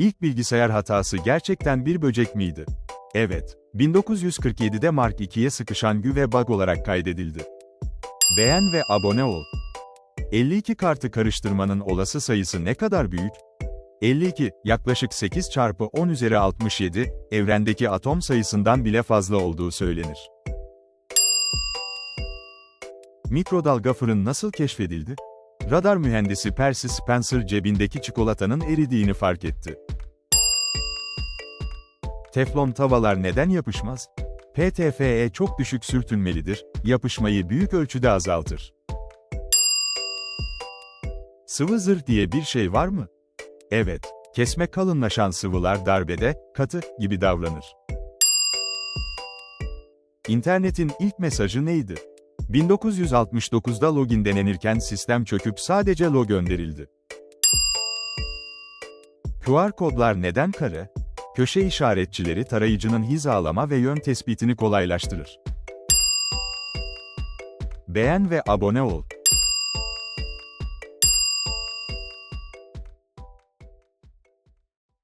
İlk bilgisayar hatası gerçekten bir böcek miydi? Evet. 1947'de Mark II'ye sıkışan gü ve bug olarak kaydedildi. Beğen ve abone ol. 52 kartı karıştırmanın olası sayısı ne kadar büyük? 52, yaklaşık 8 çarpı 10 üzeri 67, evrendeki atom sayısından bile fazla olduğu söylenir. Mikrodalga fırın nasıl keşfedildi? Radar mühendisi Percy Spencer cebindeki çikolatanın eridiğini fark etti. Teflon tavalar neden yapışmaz? PTFE çok düşük sürtünmelidir, yapışmayı büyük ölçüde azaltır. Sıvı zırh diye bir şey var mı? Evet, kesme kalınlaşan sıvılar darbede, katı gibi davranır. İnternetin ilk mesajı neydi? 1969'da login denenirken sistem çöküp sadece log gönderildi. QR kodlar neden kare? Köşe işaretçileri tarayıcının hizalama ve yön tespitini kolaylaştırır. Beğen ve abone ol.